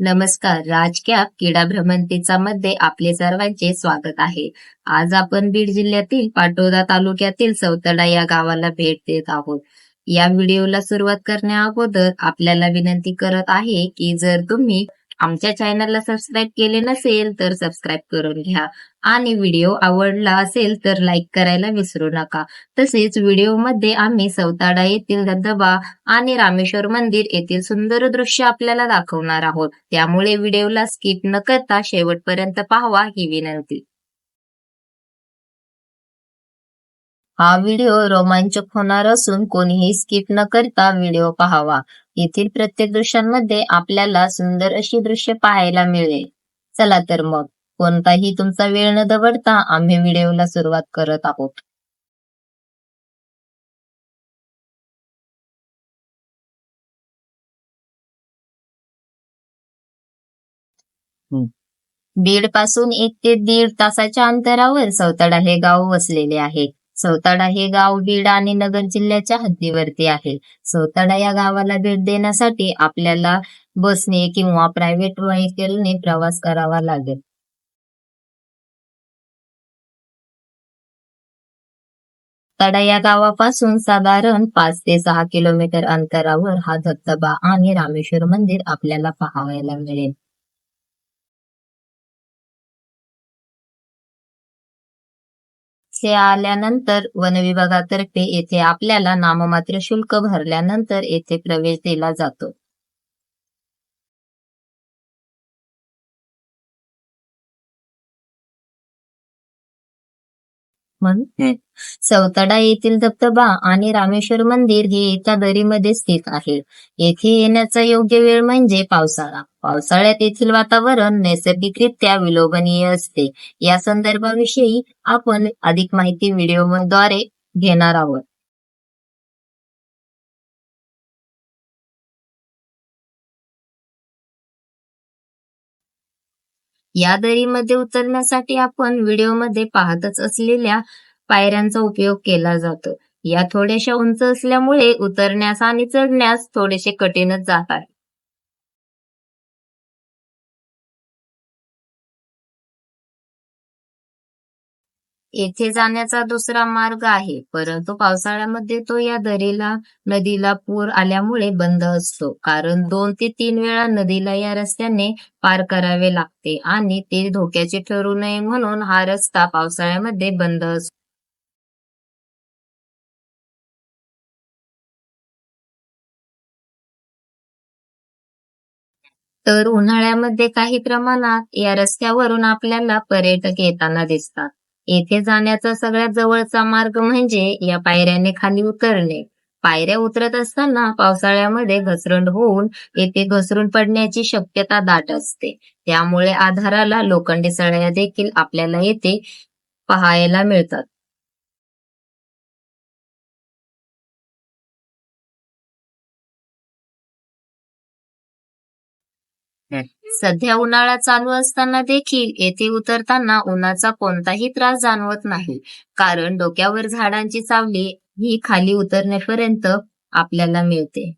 नमस्कार. राजक्या क्रीडा भ्रमंतीचा मध्ये आपले सर्वांचे स्वागत आहे. आज आपण बीड जिल्ह्यातील पाटोदा तालुक्यातील सौतडा या गावाला भेट देत आहोत. या व्हिडिओला सुरुवात करण्या अगोदर आपल्याला विनंती करत आहे की जर तुम्ही आमच्या चॅनलला सबस्क्राईब केले नसेल तर सबस्क्राईब करून घ्या. आणि व्हिडिओ आवडला असेल तर लाईक करायला विसरू नका. तसेच व्हिडिओमध्ये आम्ही सौताडा येथील धबधबा आणि रामेश्वर मंदिर येथील सुंदर दृश्य आपल्याला दाखवणार आहोत. त्यामुळे व्हिडिओला स्किप न करता शेवटपर्यंत पाहावा ही विनंती. हा व्हिडिओ रोमांचक होणार असून कोणीही स्किप न करता व्हिडिओ पाहावा. येथील प्रत्येक दृश्यांमध्ये आपल्याला सुंदर अशी दृश्य पाहायला मिळेल. चला तर मग कोणताही तुमचा वेळ न दवडता आम्ही व्हिडिओला सुरुवात करत आहोत. बीडपासून एक ते दीड तासाच्या अंतरावर सौताडा हे गाव वसलेले आहे. सौताडा हे गाव बीड आणि नगर जिल्ह्याच्या हद्दीवरती आहे. सौताडा या गावाला भेट देण्यासाठी आपल्याला बसने किंवा प्रायव्हेट व्हेकलने प्रवास करावा लागेल. तडा या गावापासून साधारण पाच ते सहा किलोमीटर अंतरावर हा धबधबा आणि रामेश्वर मंदिर आपल्याला पाहायला मिळेल. येथे आल्यानंतर वन विभागातर्फे येथे आपल्याला नाममात्र शुल्क भरल्यानंतर येथे प्रवेश दिला जातो. म्हणून सौताडा येथील धबधबा आणि रामेश्वर मंदिर हे एका दरीमध्ये स्थित आहे. येथे येण्याचा योग्य वेळ म्हणजे पावसाळा. पावसाळ्यात येथील वातावरण नैसर्गिकरित्या विलोभनीय असते. या संदर्भाविषयी आपण अधिक माहिती व्हिडिओद्वारे घेणार आहोत. या दरीमध्ये उतरण्यासाठी आपण व्हिडिओमध्ये पाहतच असलेल्या पायऱ्यांचा उपयोग केला जातो. या थोड्याशा उंच असल्यामुळे उतरण्यास आणि चढण्यास थोडेसे कठीणच जात आहे येथे जाण्याचा दुसरा मार्ग आहे परंतु पावसाळ्यामध्ये तो या दरीला नदीला पूर आल्यामुळे बंद असतो. कारण दोन ते तीन वेळा नदीला या रस्त्याने पार करावे लागते आणि ते धोक्याचे ठरू नये म्हणून हा रस्ता पावसाळ्यामध्ये बंद असतो. तर उन्हाळ्यामध्ये काही प्रमाणात या रस्त्यावरून आपल्याला पर्यटक येताना दिसतात. येथे जाण्याचा सगळ्यात जवळचा मार्ग म्हणजे या पायऱ्याने खाली उतरणे. पायऱ्या उतरत असताना पावसाळ्यामध्ये घसरण होऊन येथे घसरून पडण्याची शक्यता दाट असते. त्यामुळे आधाराला लोखंडी सळ्या देखील आपल्याला येथे पाहायला मिळतात. सध्या उन्हाळा चालू असताना देखील येथे उतरताना उन्हाचा कोणताही त्रास जाणवत नाही. कारण डोक्यावर झाडांची सावली ही खाली उतरण्यापर्यंत आपल्याला मिळते.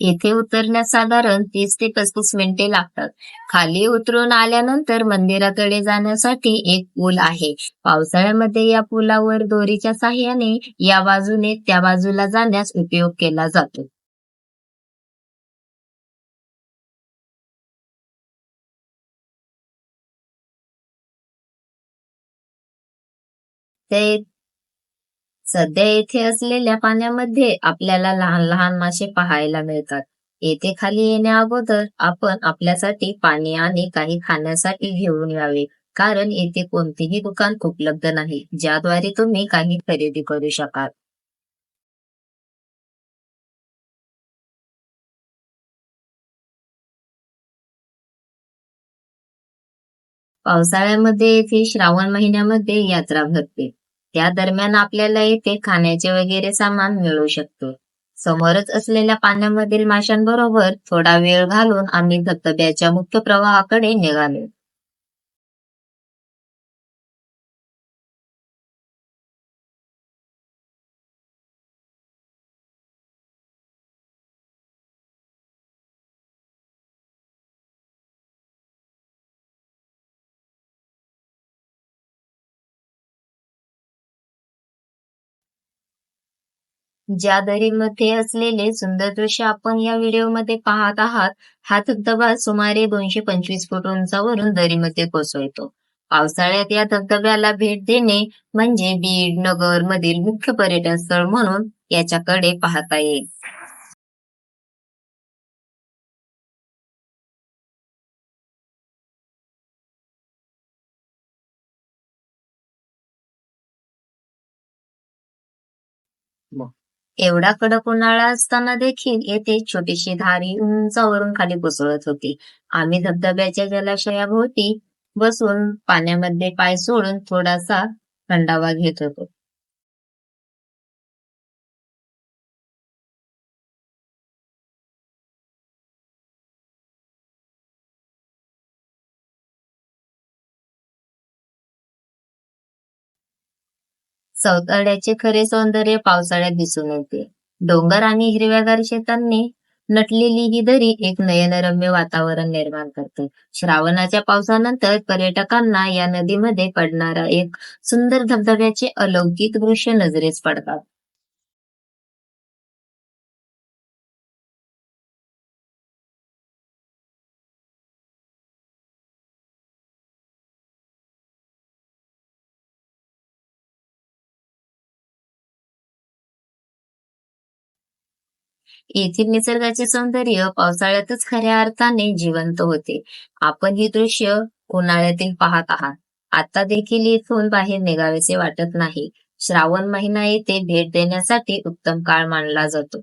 येथे उतरण्यास साधारण तीस ते पस्तीस मिनिटे लागतात. खाली उतरून आल्यानंतर मंदिराकडे जाण्यासाठी एक पूल आहे. पावसाळ्यामध्ये या पुलावर दोरीच्या साह्याने या बाजूने त्या बाजूला जाण्यास उपयोग केला जातो. ते सध्या येथे असलेल्या पाण्यामध्ये आपल्याला लहान लहान मासे पाहायला मिळतात. येथे खाली येण्या अगोदर आपण आपल्यासाठी पाणी आणि काही खाण्यासाठी घेऊन यावे. कारण येथे कोणतेही दुकान उपलब्ध नाही ज्याद्वारे तुम्ही काही खरेदी करू शकाल. पावसाळ्यामध्ये येथे श्रावण महिन्यामध्ये यात्रा भरते. त्या दरम्यान आपल्याला येथे खाण्याचे वगैरे सामान मिळू शकतो. समोरच असलेल्या पाण्यामधील माशांबरोबर थोडा वेळ घालून आम्ही धबधब्याच्या मुख्य प्रवाहाकडे निघालो. ज्या दरीमध्ये असलेले सुंदर दृश्य आपण या व्हिडिओमध्ये पाहत आहात हा धबधबा सुमारे दोनशे पंचवीस फूट उंचावरून दरीमध्ये कोसळतो. पावसाळ्यात या धबधब्याला भेट देणे म्हणजे बीड नगर मधील मुख्य पर्यटन स्थळ म्हणून याच्याकडे पाहता येईल. मग एवढा कडक उन्हाळा असताना देखील येथे छोटीशी धारी उंचावरून खाली कोसळत होती. आम्ही धबधब्याच्या जलाशयाभोवती बसून पाण्यामध्ये पाय सोडून थोडासा थंडावा घेत होतो. चौताड्याचे खरे सौंदर्य पावसाळ्यात दिसून येते. डोंगर आणि हिरव्यागार शेतांनी नटलेली ही दरी एक नयनरम्य वातावरण निर्माण करते. श्रावणाच्या पावसानंतर पर्यटकांना या नदीमध्ये पडणारा एक सुंदर धबधब्याचे अलौकिक दृश्य नजरेस पडतात. येथील निसर्गाचे सौंदर्य पावसाळ्यातच खऱ्या अर्थाने जिवंत होते. आपण ही दृश्य उन्हाळ्यातील पाहत आहात. आता देखील इथून बाहेर निघावेसे वाटत नाही. श्रावण महिना येथे भेट देण्यासाठी उत्तम काळ मानला जातो.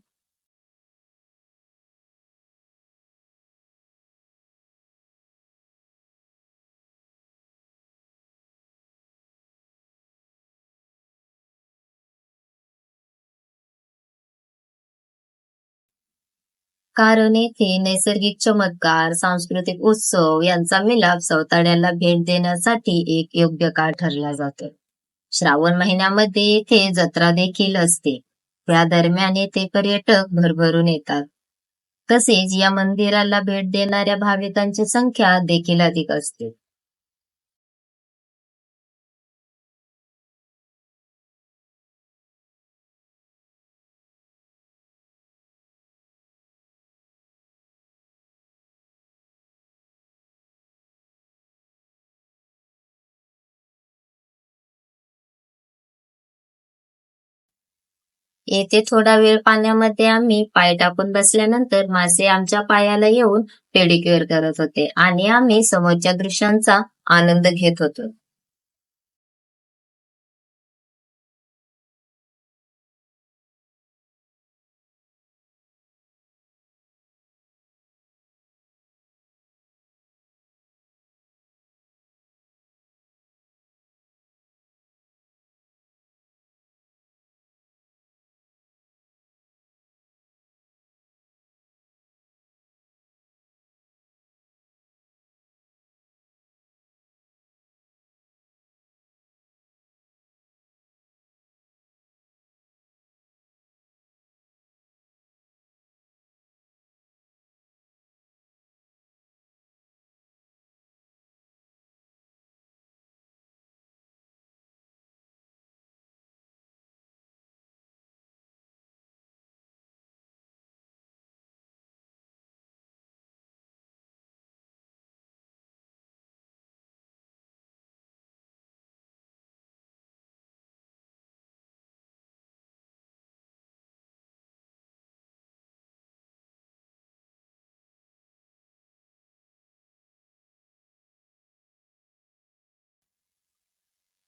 कारण येथे नैसर्गिक चमत्कार सांस्कृतिक उत्सव यांचा मिलाप सवताड्याला भेट देण्यासाठी एक योग्य काळ ठरला जातो. श्रावण महिन्यामध्ये येथे जत्रा देखील असते. त्या दरम्यान येथे पर्यटक भरभरून येतात. तसेच या मंदिराला भेट देणाऱ्या भाविकांची संख्या देखील अधिक असते. येथे थोडा वेळ पाण्यामध्ये आम्ही पाय टाकून बसल्यानंतर मासे आमच्या पायाला येऊन पेडिक्युअर करत होते आणि आम्ही समोरच्या दृश्यांचा आनंद घेत होतो.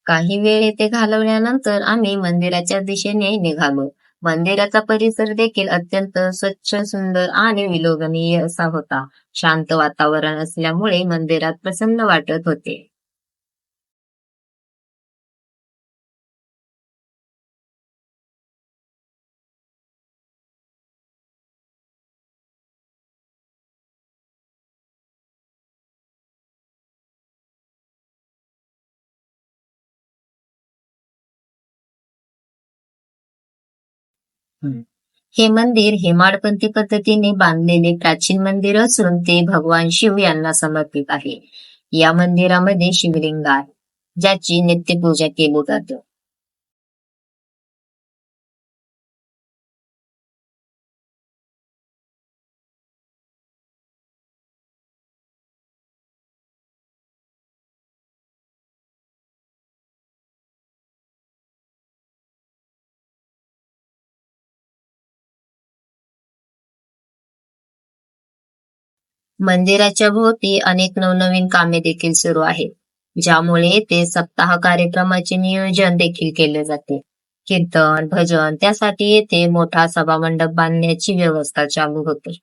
काही वेळ येथे घालवल्यानंतर आम्ही मंदिराच्या दिशेने निघालो. मंदिराचा परिसर देखील अत्यंत स्वच्छ सुंदर आणि विलोभनीय असा होता. शांत वातावरण असल्यामुळे मंदिरात प्रसन्न वाटत होते. हे मंदिर हेमाडपंथी पद्धतीने बांधलेले प्राचीन मंदिर असून ते भगवान शिव यांना समर्पित आहे. या मंदिरामध्ये शिवलिंग आहे ज्याची नित्यपूजा केली जाते. मंदिराच्या भोवती अनेक नवनवीन कामे देखील सुरू आहेत ज्यामुळे येथे सप्ताह कार्यक्रमाचे नियोजन देखील केले जाते. कीर्तन भजन त्यासाठी येथे मोठा सभामंडप बांधण्याची व्यवस्था चालू होते.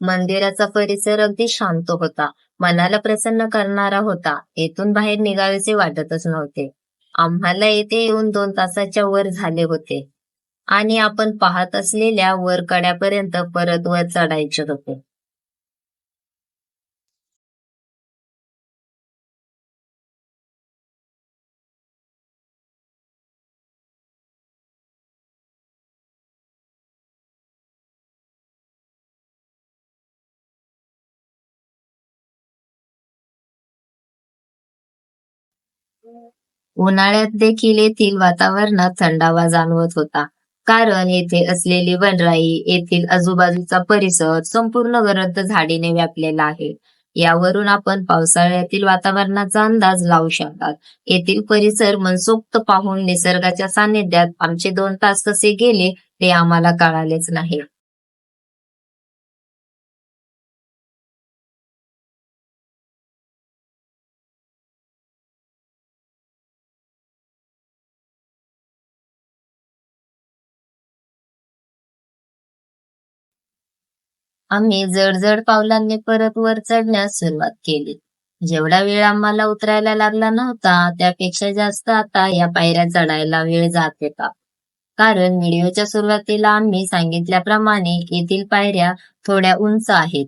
मंदिराचा परिसर अगदी शांत होता. मनाला प्रसन्न करणारा होता. येथून बाहेर निघावेसे वाटतच नव्हते. आम्हाला येथे येऊन दोन तासाच्या वर झाले होते. आणि आपण पाहत असलेल्या वर कड्यापर्यंत परत वर चढायचे होते. उन्हाळ्यात देखील येथील वातावरणात थंडावा जाणवत होता. कारण येथे असलेली वनराई येथील आजूबाजूचा परिसर संपूर्ण गरज झाडीने व्यापलेला आहे. यावरून आपण पावसाळ्यातील वातावरणाचा अंदाज लावू शकतात. येथील परिसर मनसोक्त पाहून निसर्गाच्या सानिध्यात आमचे दोन तास कसे गेले ते आम्हाला कळालेच नाही. आम्ही जडजड पावलांनी परत वर चढण्यास सुरुवात केली. जेवढा वेळ आम्हाला उतरायला लागला नव्हता त्यापेक्षा जास्त आता या पायऱ्या चढायला वेळ जात होता. कारण व्हिडिओच्या सुरुवातीला आम्ही सांगितल्याप्रमाणे येथील पायऱ्या थोड्या उंच आहेत.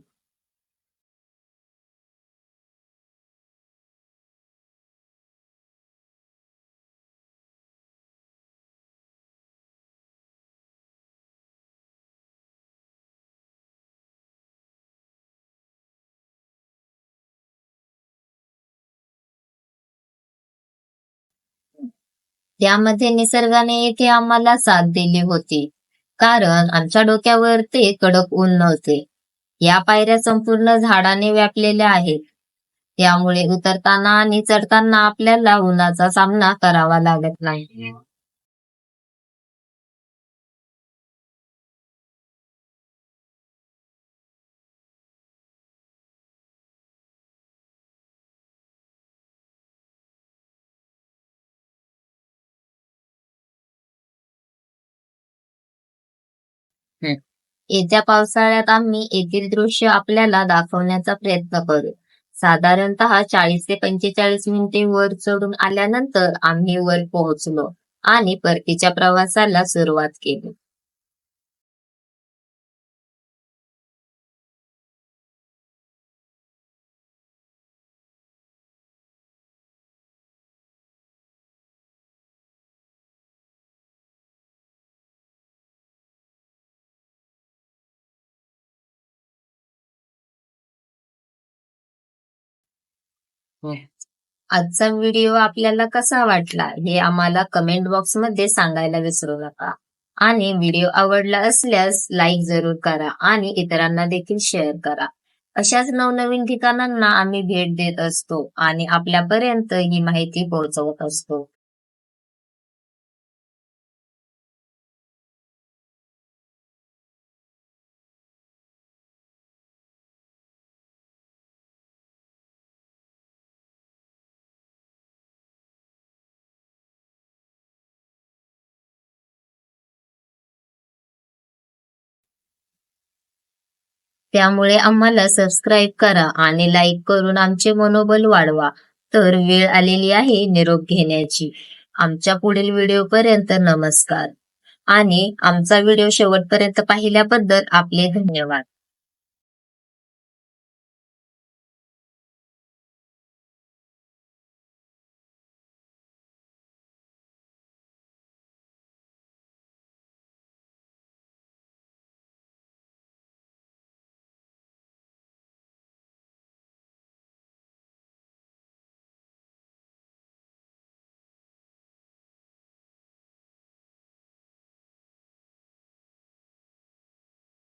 त्यामध्ये निसर्गाने येथे आम्हाला साथ दिली होती. कारण आमच्या डोक्यावर ते कडक ऊन नव्हते. या पायऱ्या संपूर्ण झाडाने व्यापलेल्या आहेत. त्यामुळे उतरताना आणि चढताना आपल्याला उन्हाचा सामना करावा लागत नाही. येत्या पावसाळ्यात आम्ही येथील दृश्य आपल्याला दाखवण्याचा प्रयत्न करू. साधारणतः चाळीस ते पंचेचाळीस मिनिटे वर चढून आल्यानंतर आम्ही वर पोहोचलो आणि परतीच्या प्रवासाला सुरुवात केली. हो. आजचा व्हिडिओ आपल्याला कसा वाटला हे आम्हाला कमेंट बॉक्समध्ये सांगायला विसरू नका. आणि व्हिडिओ आवडला असल्यास लाईक जरूर करा आणि इतरांना देखील शेअर करा. अशाच नवनवीन ठिकाणांना आम्ही भेट देत असतो आणि आपल्यापर्यंत ही माहिती पोहोचवत असतो. त्यामुळे आम्हाला सबस्क्राईब करा आणि लाईक करून आमचे मनोबल वाढवा. तर वेळ आलेली आहे निरोप घेण्याची. आमच्या पुढील व्हिडिओ पर्यंत नमस्कार. आणि आमचा व्हिडिओ शेवटपर्यंत पाहिल्याबद्दल आपले धन्यवाद.